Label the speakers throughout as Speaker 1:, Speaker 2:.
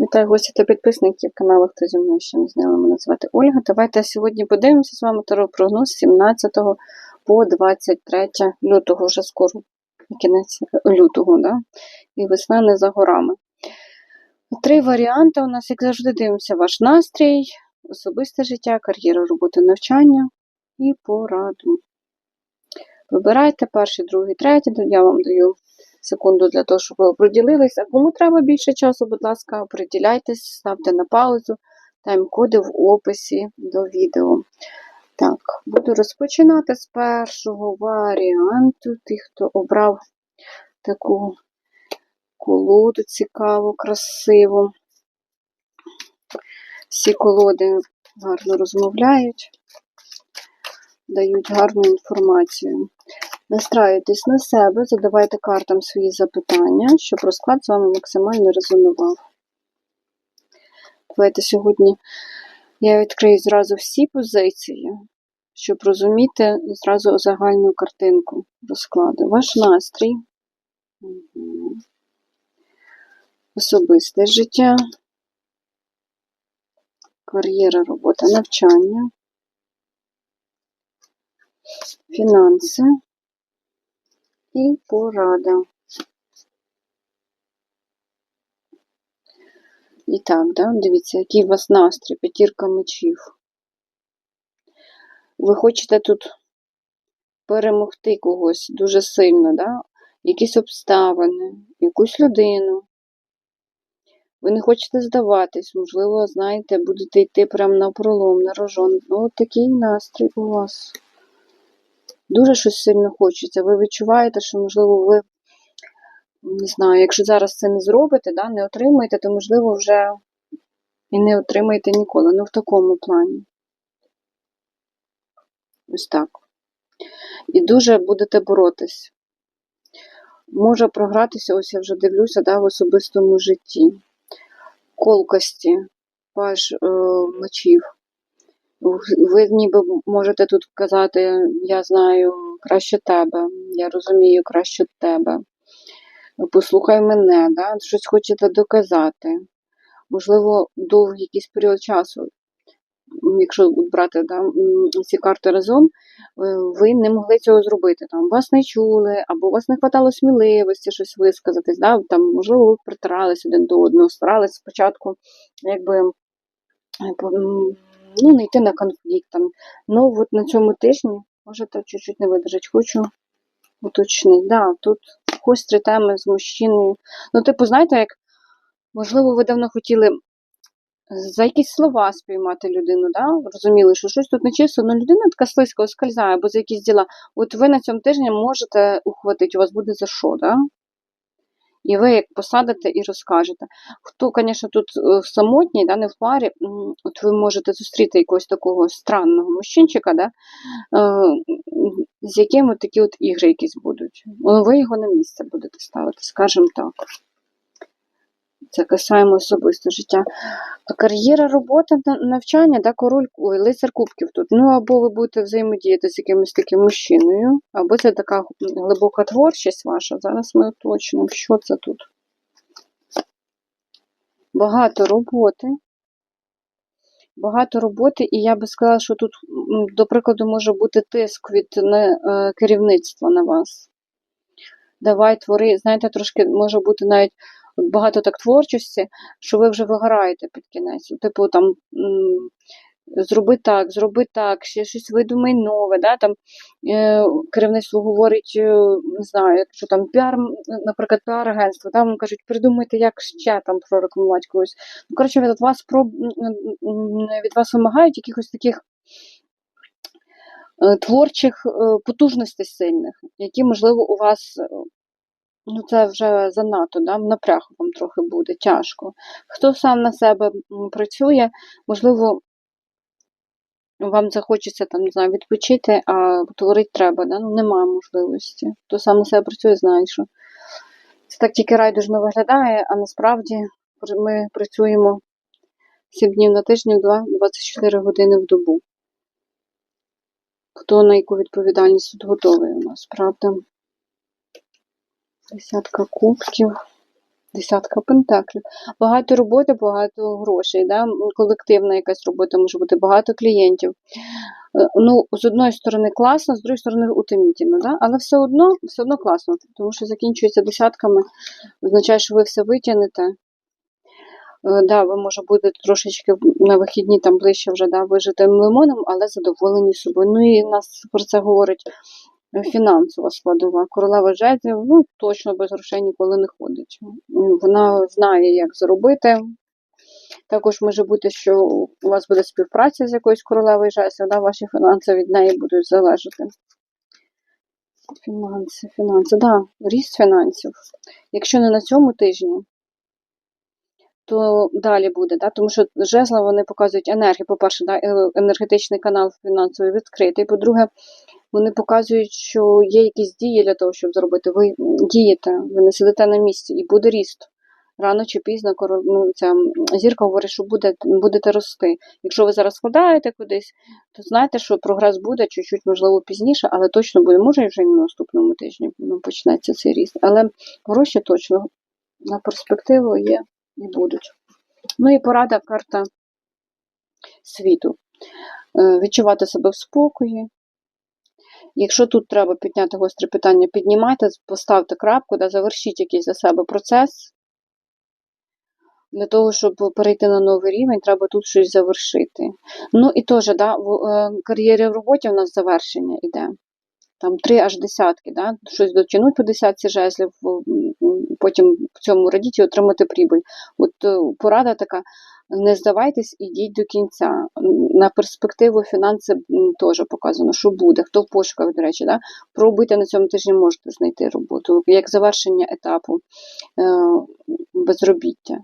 Speaker 1: Вітаю гості та підписників каналу, хто зі мною ще не знали, мене звати Ольга. Давайте сьогодні подивимося з вами прогноз 17 по 23 лютого, вже скоро кінець лютого, да? і весна не за горами. Три варіанти у нас, як завжди, дивимося ваш настрій, особисте життя, кар'єра, робота, навчання і пораду. Вибирайте перший, другий, третій, я вам даю секунду для того, щоб ви оприділилися. Кому треба більше часу, будь ласка, оприділяйтесь, ставте на паузу, тайм-коди в описі до відео. Так, буду розпочинати з першого варіанту. Тих, хто обрав таку колоду цікаву, красиву. Всі колоди гарно розмовляють, дають гарну інформацію. Настраюйтесь на себе, задавайте картам свої запитання, щоб розклад з вами максимально резонував. Давайте сьогодні я відкрию зразу всі позиції, щоб розуміти зразу загальну картинку розкладу. Ваш настрій, особисте життя, кар'єра, робота, навчання, фінанси і порада. І так, да, дивіться, який у вас настрій, п'ятірка мечів. Ви хочете тут перемогти когось дуже сильно, да? якісь обставини, якусь людину. Ви не хочете здаватись, можливо, знаєте, будете йти прямо на пролом, на рожон. Ну, от такий настрій у вас дуже щось сильно хочеться. Ви відчуваєте, що, можливо, ви, не знаю, якщо зараз це не зробите, да, не отримаєте, то, можливо, вже і не отримаєте ніколи. Ну, в такому плані. Ось так. І дуже будете боротись. Може програтися, ось я вже дивлюся, да, в особистому житті. Колкості, паж е, мечів. Ви ніби можете тут казати, я знаю краще тебе, я розумію краще тебе. Послухай мене, да? щось хочете доказати. Можливо, довгий якийсь період часу, якщо брати да, ці карти разом, е, ви не могли цього зробити. Там Вас не чули, або вас не вистачало сміливості щось висказатись. Да? Там, Можливо, ви притирались один до одного, старались спочатку, якби ну, не йти на конфлікт. Там. Ну, от на цьому тижні, можете чуть-чуть не видержати, хочу уточнити. Да, тут гострі теми з мужчиною. Ну, типу, знаєте, як, можливо, ви давно хотіли за якісь слова спіймати людину, да? розуміли, що щось тут нечисто, але людина така слизько скользає, або за якісь діла. От ви на цьому тижні можете ухватити, у вас буде за що, да? І ви як посадите і розкажете. Хто, звісно, тут е, самотній, да, не в парі, от ви можете зустріти якогось такого странного мужчинчика, да, е, з яким от такі от ігри якісь будуть. Ну, ви його на місце будете ставити, скажімо так. Це касаємо особисто життя. Кар'єра, робота, навчання, да, король, лицар кубків тут. Ну, або ви будете взаємодіяти з якимось таким мужчиною, або це така глибока творчість ваша. Зараз ми уточнимо, що це тут. Багато роботи. Багато роботи, і я би сказала, що тут, до прикладу, може бути тиск від е, керівництва на вас. Давай твори, знаєте, трошки може бути навіть багато так творчості, що ви вже вигораєте під кінець. Типу, там зроби так, зроби так, ще щось видумай нове. Да? Там е, Керівництво говорить, е, не знаю, що там піар, наприклад, піар-агентство, там кажуть, придумайте, як ще там прорекламувати когось. Ну, коротше, від вас про, від вас вимагають якихось таких. Е, творчих е, потужностей сильних, які, можливо, у вас Ну, це вже занадто, да? напряг вам трохи буде, тяжко. Хто сам на себе працює, можливо, вам захочеться там, не знаю, відпочити, а творити треба, да? ну, немає можливості. Хто сам на себе працює, знає, що це так тільки райдужно виглядає, а насправді ми працюємо 7 днів на тиждень, 24 години в добу. Хто на яку відповідальність тут готовий у нас, правда? Десятка кубків. Десятка пентаклів. Багато роботи, багато грошей. Да? Колективна якась робота може бути, багато клієнтів. Е, Ну, з одної сторони класно, з другої сторони утомітельно, да? але все одно, все одно класно, тому що закінчується десятками, означає, що ви все витягнете. Е, Да, ви може будете трошечки на вихідні там ближче вже да, вижитим лимоном, але задоволені собою. Ну і нас про це говорить фінансова складова. Королева жезлів, ну точно без грошей ніколи не ходить. Вона знає, як заробити. Також може бути, що у вас буде співпраця з якоюсь королевою жезлів, да, ваші фінанси від неї будуть залежати. Фінанси, фінанси, да, ріст фінансів. Якщо не на цьому тижні, то далі буде, да? тому що жезла вони показують енергію. По-перше, да, е- енергетичний канал фінансовий відкритий. По-друге, вони показують, що є якісь дії для того, щоб зробити. Ви дієте, ви не сидите на місці, і буде ріст. Рано чи пізно ну, ця зірка говорить, що буде, будете рости. Якщо ви зараз складаєте кудись, то знаєте, що прогрес буде чуть-чуть, можливо, пізніше, але точно буде. Може, вже на наступному тижні ну, почнеться цей ріст. Але гроші точно на перспективу є і будуть. Ну і порада карта світу. Е, Відчувати себе в спокої. Якщо тут треба підняти гостре питання, піднімайте, поставте крапку, да, завершіть якийсь за себе процес. Для того, щоб перейти на новий рівень, треба тут щось завершити. Ну і теж, да, в е, кар'єрі в роботі у нас завершення йде. Там три аж десятки, да? щось дотягнуть по десятці жезлів, потім в цьому радіть і отримати прибуль. От е, порада така: не здавайтесь, ідіть до кінця. На перспективу фінанси теж показано, що буде, хто в пошуках, до речі, да? пробуйте на цьому тижні можете знайти роботу, як завершення етапу е, безробіття.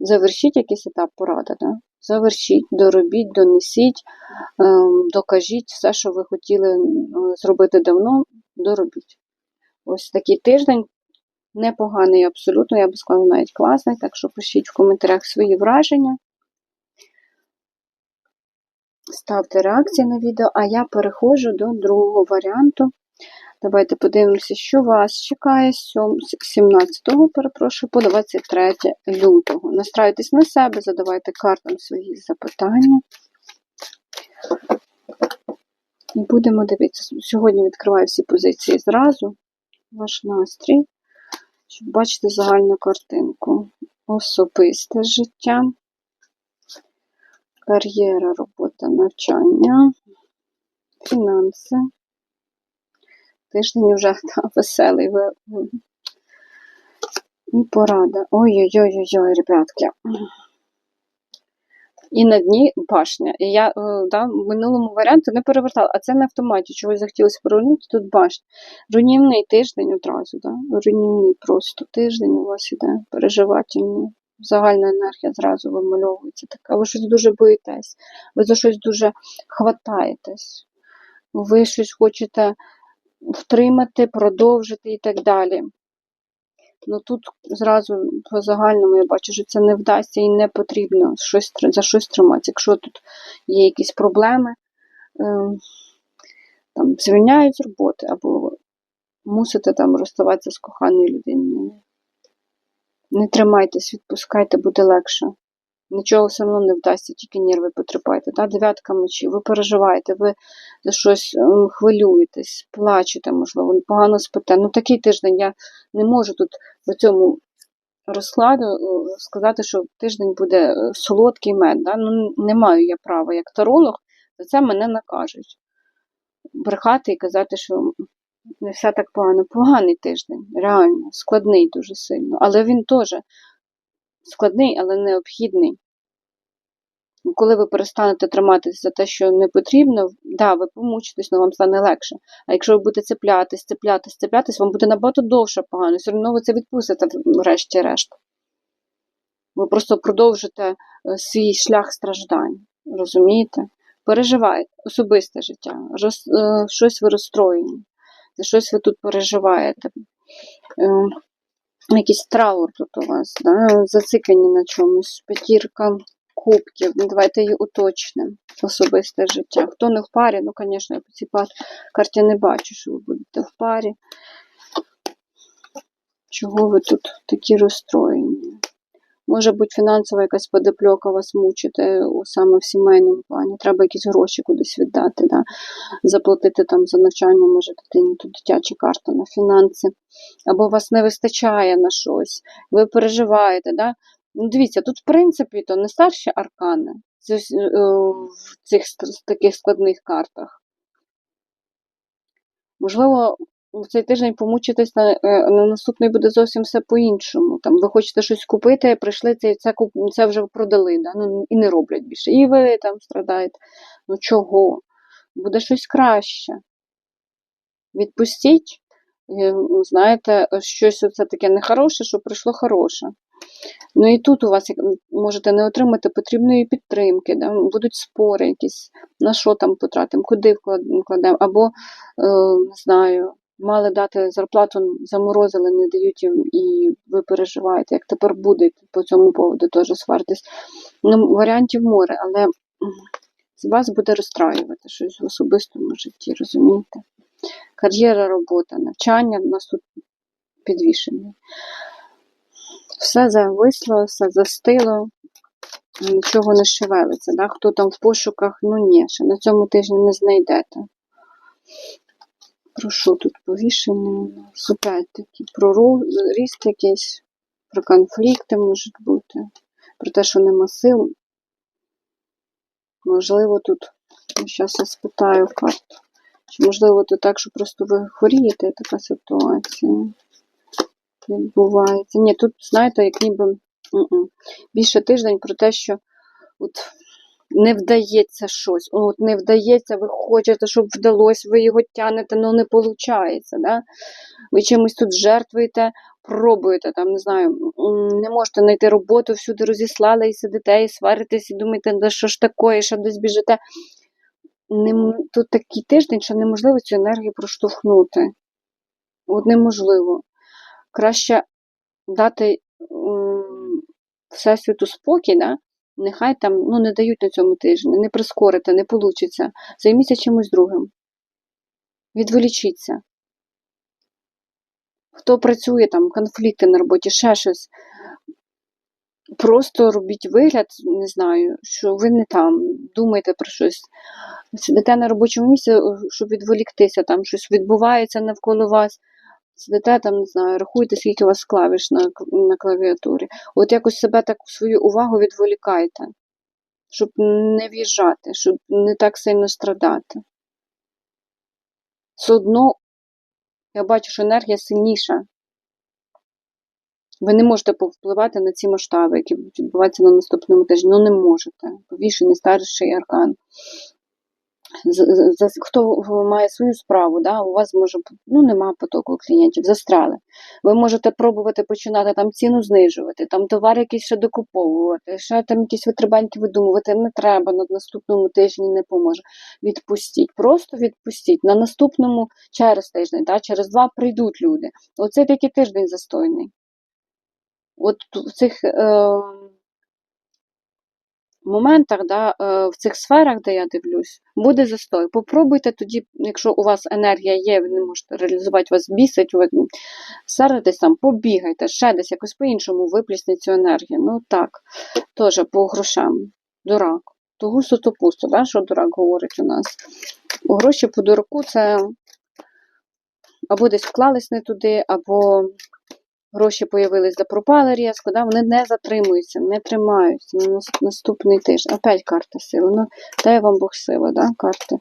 Speaker 1: Завершіть якийсь етап порада, да? завершіть, доробіть, донесіть, ем, докажіть все, що ви хотіли зробити давно, доробіть. Ось такий тиждень непоганий абсолютно, я би сказала, навіть класний, так що пишіть в коментарях свої враження. Ставте реакції на відео, а я переходжу до другого варіанту. Давайте подивимося, що вас чекає з сьом- з 17 перепрошую, по 23 лютого. Настраюйтесь на себе, задавайте картам свої запитання. І будемо дивитися. Сьогодні відкриваю всі позиції зразу. Ваш настрій, щоб бачити загальну картинку. Особисте життя, кар'єра, робота, навчання, фінанси. Тиждень вже та, веселий. І порада. Ой-ой-ой, ребятки. І на дні башня. І я е, да, в минулому варіанті не перевертала, а це не автоматі. Чогось захотілося повернути, тут башня. Руйнівний тиждень одразу, да? руйнівний просто тиждень у вас іде, переживательний. Загальна енергія зразу вимальовується така. Ви щось дуже боїтесь, ви за щось дуже хватаєтесь, ви щось хочете втримати, продовжити і так далі. Ну тут зразу по загальному я бачу, що це не вдасться і не потрібно щось, за щось триматися. Якщо тут є якісь проблеми, ем, там звільняють з роботи або мусите там розставатися з коханою людиною. Не тримайтесь, відпускайте, буде легше. Нічого все одно не вдасться, тільки нерви потріпайте. Та? Дев'ятка мечів, ви переживаєте, ви за щось ем, хвилюєтесь, плачете, можливо, погано спите. Ну такий тиждень я не можу тут в цьому розкладу е, сказати, що тиждень буде е, солодкий мед. Да? Ну, не маю я права як таролог, за це мене накажуть. Брехати і казати, що не все так погано. Поганий тиждень, реально, складний дуже сильно. Але він теж складний, але необхідний. Коли ви перестанете триматися за те, що не потрібно, да, ви помучитесь, але вам стане легше. А якщо ви будете цеплятись, цеплятись, цеплятись, вам буде набагато довше погано. Все одно ви це відпустите врешті-решт. Ви просто продовжите е, свій шлях страждань. Розумієте? Переживаєте особисте життя, е, щось ви розстроєні, за щось ви тут переживаєте. Якийсь траур тут у вас, да? зациклені на чомусь, п'ятірка кубків. Ну, давайте її уточнимо. Особисте життя. Хто не в парі, ну, звісно, я по цій пар- карті не бачу, що ви будете в парі. Чого ви тут такі розстроєні? Може бути фінансова якась подопльока вас мучити саме в сімейному плані. Треба якісь гроші кудись віддати, да? заплатити там за навчання, може дитині тут дитяча карта на фінанси. Або вас не вистачає на щось, ви переживаєте. Да? Ну, дивіться, тут, в принципі, то не старші аркани е, в цих таких складних картах. Можливо, цей тиждень помучитись на, е, на наступний буде зовсім все по-іншому. Там ви хочете щось купити, прийшли це, це, це вже продали, да? ну, і не роблять більше. І ви там страдаєте. Ну чого? Буде щось краще. Відпустіть, е, знаєте, щось оце таке нехороше, що прийшло хороше. Ну і тут у вас можете не отримати потрібної підтримки, да? будуть спори якісь, на що там потратимо, куди вкладемо, або, е, не знаю, мали дати зарплату, заморозили, не дають їм, і ви переживаєте, як тепер буде по цьому поводу теж сваритись. Ну, варіантів море, але м, вас буде розстраювати щось в особистому житті, розумієте? Кар'єра, робота, навчання, у нас тут підвішені. Все зависло, все застило, нічого не шевелиться. Да? Хто там в пошуках, ну ні, ще на цьому тижні не знайдете. Про що тут повішене у нас? Опять таки, про ріст якийсь, про конфлікти можуть бути, про те, що нема сил. Можливо, тут, зараз я спитаю карту. Чи можливо тут так, що просто ви хворієте, така ситуація відбувається. Ні, тут, знаєте, як ніби більше тиждень про те, що от не вдається щось. От не вдається, ви хочете, щоб вдалося, ви його тянете, але не виходить. Да? Ви чимось тут жертвуєте, пробуєте, там, не знаю, не можете знайти роботу, всюди розіслали і сидите, і сваритесь, і думаєте, да що ж таке, ще десь біжите. Тут такий тиждень, що неможливо цю енергію проштовхнути. От неможливо. Краще дати Всесвіту спокій, да? Нехай там ну, не дають на цьому тижні, не прискорите, не вийде. Займіться чимось другим. Відволічіться. Хто працює там, конфлікти на роботі, ще щось. Просто робіть вигляд, не знаю, що ви не там, думаєте про щось. Сидите на робочому місці, щоб відволіктися, там щось відбувається навколо вас. Сидите там, не знаю, рахуйте, скільки у вас клавіш на, на клавіатурі. От якось себе так свою увагу відволікайте, щоб не в'їжджати, щоб не так сильно страдати. Все одно я бачу, що енергія сильніша. Ви не можете повпливати на ці масштаби, які будуть відбуватися на наступному тижні. Ну не можете. Повішений старший аркан. Хто має свою справу, да? у вас може ну, нема потоку клієнтів, застряли. Ви можете пробувати починати там ціну знижувати, там товар якийсь ще докуповувати, ще там якісь витребеньки видумувати. Не треба на наступному тижні не поможе. Відпустіть, просто відпустіть. На наступному через тиждень, да? через два прийдуть люди. Оце такий тиждень застойний. От в цих е, моментах, да, е, в цих сферах, де я дивлюсь, буде застой. Попробуйте тоді, якщо у вас енергія є, ви не можете реалізувати, вас бісить, ви сердитесь там, побігайте, ще десь якось по-іншому виплісніть цю енергію. Ну так, теж по грошам. Дурак. То густо, то пусто, да, що дурак говорить у нас. Гроші по дураку це або десь вклались не туди, або гроші появились, да пропали різко, да, вони не затримуються, не тримаються на наступний тиждень. Опять карта сили. Ну, дай вам Бог сили, да, карти.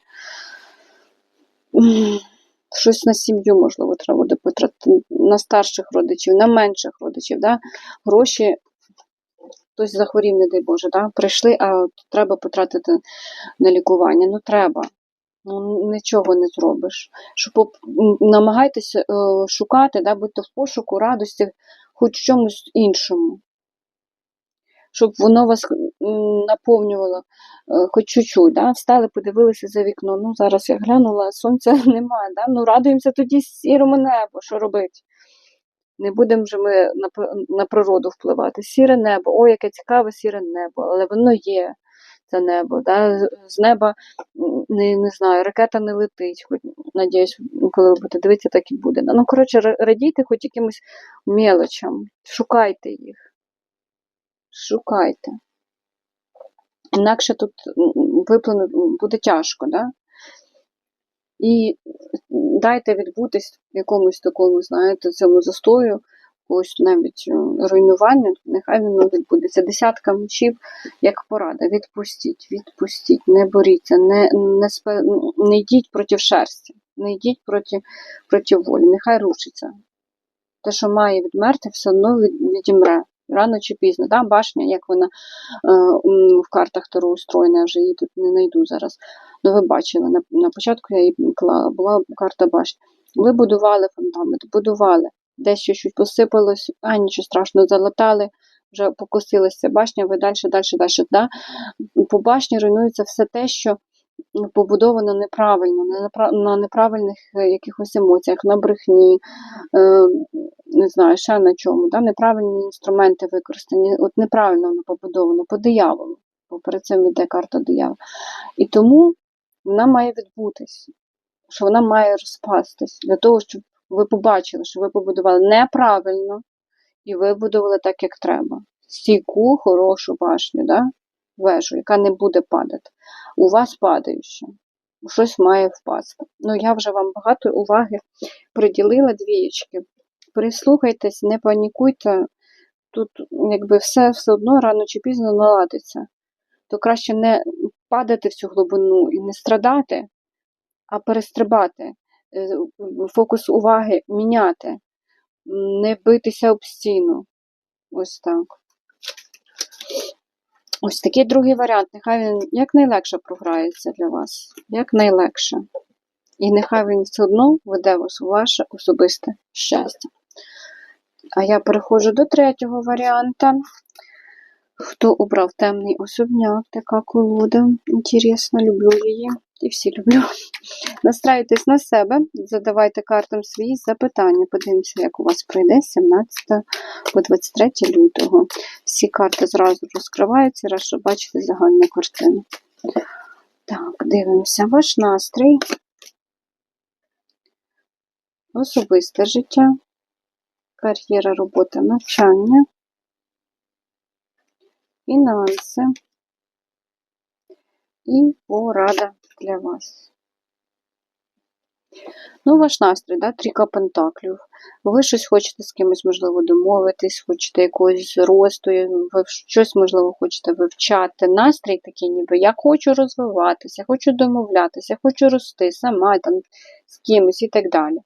Speaker 1: Щось на сім'ю, можливо, треба буде потратити, на старших родичів, на менших родичів. Да? Гроші, хтось захворів, не дай Боже, да? прийшли, а треба потратити на лікування. Ну, треба. Ну, нічого не зробиш. Що поп- м, намагайтеся е, шукати, да, будьте в пошуку радості хоч в чомусь іншому. Щоб воно вас наповнювало е, хоч чуть-чуть. Да? Встали, подивилися за вікно. Ну, зараз я глянула, сонця немає. Да? Ну, радуємося тоді сірому небу, що робити. Не будемо вже ми на, на природу впливати. Сіре небо, ой, яке цікаве сіре небо, але воно є. Це небо. Да? З- неба не, не знаю, ракета не летить. Хоч, надіюсь, коли ви будете дивитися, так і буде. Ну, коротше, радійте хоч якимось мелочам, шукайте їх. Шукайте. Інакше тут м, виплинути буде тяжко, да? І дайте відбутись якомусь такому, знаєте, цьому застою, ось навіть е, руйнуванню, нехай воно відбудеться. Десятка мечів, як порада. Відпустіть, відпустіть, не боріться, не, не, спе- не йдіть проти шерсті, не йдіть проти, проти волі, нехай рушиться. Те, що має відмерти, все одно відімре. Рано чи пізно, да? башня, як вона е, в картах Таро устроєна, я вже її тут не знайду зараз. Ну, ви бачили, на, на початку я її клала, була карта башні. Ви будували фундамент, будували, десь щось посипалось, а нічого страшного, залатали, вже покосилася башня, ви далі, далі, далі. Да? По башні руйнується все те, що побудовано неправильно, на, неправильних е, якихось емоціях, на брехні, е, не знаю, ще на чому, да? неправильні інструменти використані, от неправильно воно побудовано, по дияволу, перед цим йде карта диявола. І тому вона має відбутись, що вона має розпастись для того, щоб ви побачили, що ви побудували неправильно і вибудували так, як треба. Стійку, хорошу башню, да? вежу, яка не буде падати. У вас падаюча. Щось має впасти. Ну, я вже вам багато уваги приділила двієчки. Прислухайтесь, не панікуйте. Тут якби все все одно рано чи пізно наладиться. То краще не падати в цю глибину і не страдати, а перестрибати, фокус уваги міняти, не битися об стіну. Ось так. Ось такий другий варіант. Нехай він якнайлегше програється для вас. Якнайлегше. І нехай він все одно веде вас у ваше особисте щастя. А я переходжу до третього варіанта. Хто обрав темний особняк, така колода. Інтересно, люблю її. І всі люблю. Настраюйтесь на себе, задавайте картам свої запитання. Подивимося, як у вас пройде 17 по 23 лютого. Всі карти зразу розкриваються, раз щоб бачити загальну картину. Так, дивимося ваш настрій. Особисте життя, кар'єра, робота, навчання, фінанси і порада для вас. Ну, ваш настрій, да, трійка пентаклів. Ви щось хочете з кимось, можливо, домовитись, хочете якогось зросту, ви щось, можливо, хочете вивчати. Настрій такий, ніби я хочу розвиватися, хочу домовлятися, хочу рости сама там з кимось і так далі.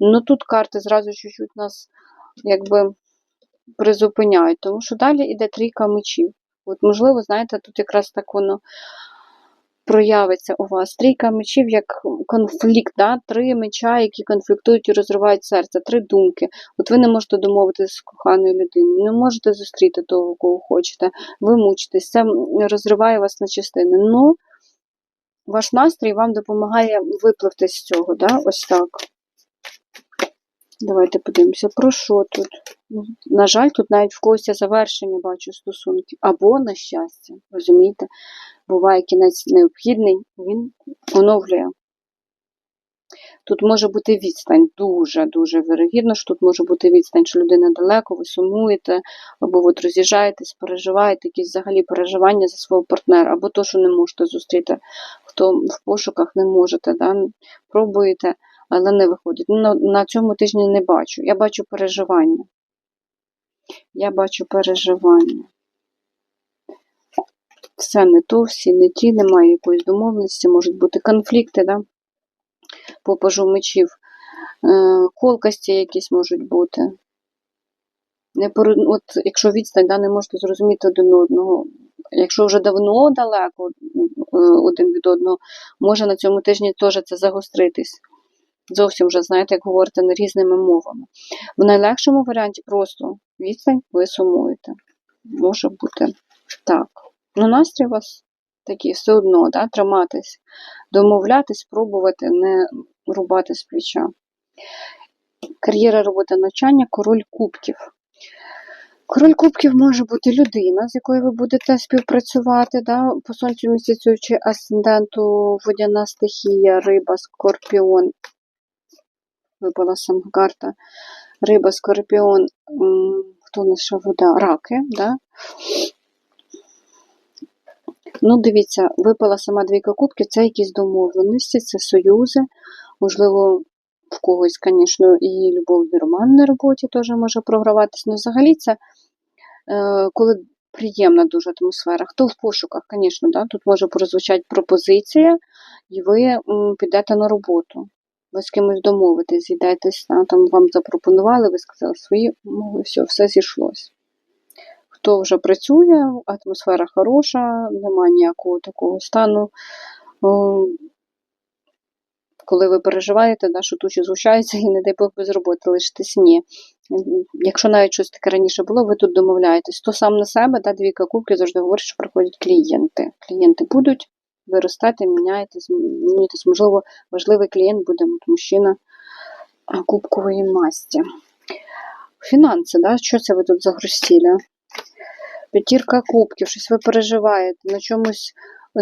Speaker 1: Ну тут карти зразу чуть-чуть нас якби призупиняють, тому що далі йде трійка мечів. От, можливо, знаєте, тут якраз так воно проявиться у вас. Трійка мечів як конфлікт, да? три меча, які конфліктують і розривають серце, три думки. От ви не можете домовитися з коханою людиною, не можете зустріти того, кого хочете, ви мучитесь, це розриває вас на частини. Ну, ваш настрій вам допомагає випливти з цього, да? ось так. Давайте подивимося, про що тут. Ну, На жаль, тут навіть в когось я завершення бачу стосунків. Або, на щастя, розумієте, буває кінець необхідний, він оновлює. Тут може бути відстань, дуже-дуже вирогідно, що тут може бути відстань, що людина далеко, ви сумуєте, або от роз'їжджаєтесь, переживаєте якісь взагалі переживання за свого партнера, або то, що не можете зустріти, хто в пошуках не можете, да? пробуєте, але не виходить. Ну, на, на цьому тижні не бачу. Я бачу переживання. Я бачу переживання. Все не то, всі не ті, немає якоїсь домовленості, можуть бути конфлікти, да? по пажу мечів, е, колкості якісь можуть бути. От, якщо відстань, да, не можете зрозуміти один одного. Якщо вже давно далеко е, один від одного, може на цьому тижні теж це загостритись. Зовсім вже, знаєте, як говорите, різними мовами. В найлегшому варіанті просто відстань ви сумуєте. Може бути так. Ну, настрій у вас такий, все одно, да, триматись, домовлятись, пробувати, не рубати з плеча. Кар'єра робота навчання, король кубків. Король кубків може бути людина, з якою ви будете співпрацювати, да? по сонцю місяцю чи асценденту водяна стихія, риба, скорпіон. Випала сама карта. Риба, скорпіон, хто наша вода? Раки, да? Ну, дивіться, випала сама двійка кубків, це якісь домовленості, це союзи, можливо, в когось, звісно, і любовний роман на роботі теж може програватися. Ну, взагалі, це е, коли приємна дуже атмосфера. Хто в пошуках, звісно, да? тут може прозвучати пропозиція, і ви підете на роботу. Ви з кимось домовитесь, зійдетесь, там вам запропонували, ви сказали свої все, все зійшлось. Хто вже працює, атмосфера хороша, немає ніякого такого стану. Коли ви переживаєте, да, що тучі згущаються і не дай Бог без роботи лишитесь, ні. Якщо навіть щось таке раніше було, ви тут домовляєтесь, то сам на себе, да, двійка кубків завжди говорить, що приходять клієнти. Клієнти будуть, ви ростете, міняєтесь, змінюєтесь. Можливо, важливий клієнт буде мужчина кубкової масті. Фінанси, да? що це ви тут загрустіли? П'ятірка кубків, щось ви переживаєте, на чомусь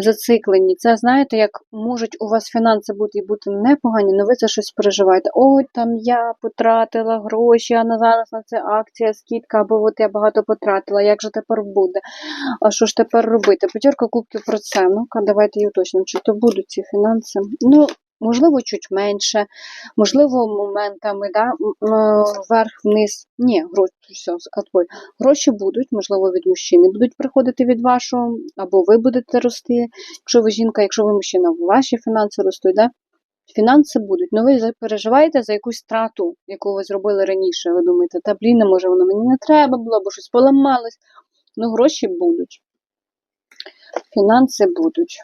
Speaker 1: зациклені. Це знаєте, як можуть у вас фінанси бути і бути непогані, але ви за щось переживаєте. Ой, там я потратила гроші, а на зараз на це акція, скидка, або от я багато потратила, як же тепер буде? А що ж тепер робити? П'ятірка кубків про це. Ну-ка, давайте її уточнимо, чи то будуть ці фінанси. Ну, можливо, чуть менше, можливо, моментами, да, вверх-вниз. Ні, гроші, все, отбой. Гроші будуть, можливо, від мужчини будуть приходити від вашого, або ви будете рости. Якщо ви жінка, якщо ви мужчина, ваші фінанси ростуть, да? Фінанси будуть, але ви переживаєте за якусь страту, яку ви зробили раніше. Ви думаєте, та блін, може воно мені не треба було, бо щось поламалось. Ну, гроші будуть. Фінанси будуть.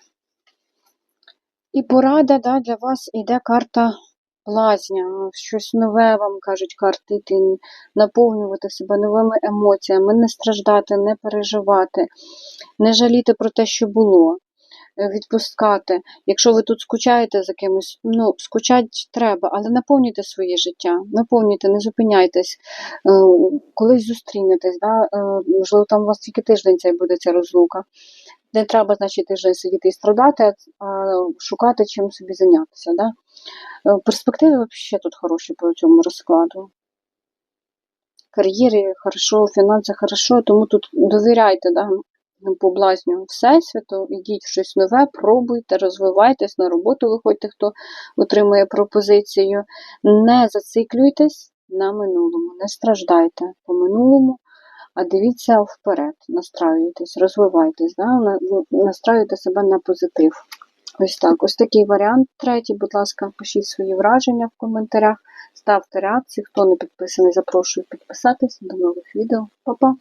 Speaker 1: І порада да, для вас йде карта лазня, щось нове вам кажуть карти, йти, наповнювати себе новими емоціями, не страждати, не переживати, не жаліти про те, що було, е, відпускати. Якщо ви тут скучаєте за кимось, ну, скучать треба, але наповнюйте своє життя, наповнюйте, не зупиняйтесь, е, колись зустрінетесь, да? е, можливо, там у вас тільки тиждень цей буде ця розлука. Не треба, значить, тиждень сидіти і страдати, а шукати чим собі зайнятися. Да? Е, Перспективи взагалі тут хороші по цьому розкладу. Кар'єрі хорошо, фінанси хорошо, тому тут довіряйте да, по блазню Всесвіту, ідіть в щось нове, пробуйте, розвивайтесь, на роботу виходьте, хто отримує пропозицію. Не зациклюйтесь на минулому, не страждайте по минулому, а дивіться вперед, настраюйтесь, розвивайтесь, да, настраюйте себе на позитив. Ось так. Ось такий варіант. Третій, будь ласка, пишіть свої враження в коментарях, ставте реакції. Хто не підписаний, запрошую підписатись. До нових відео. Па-па!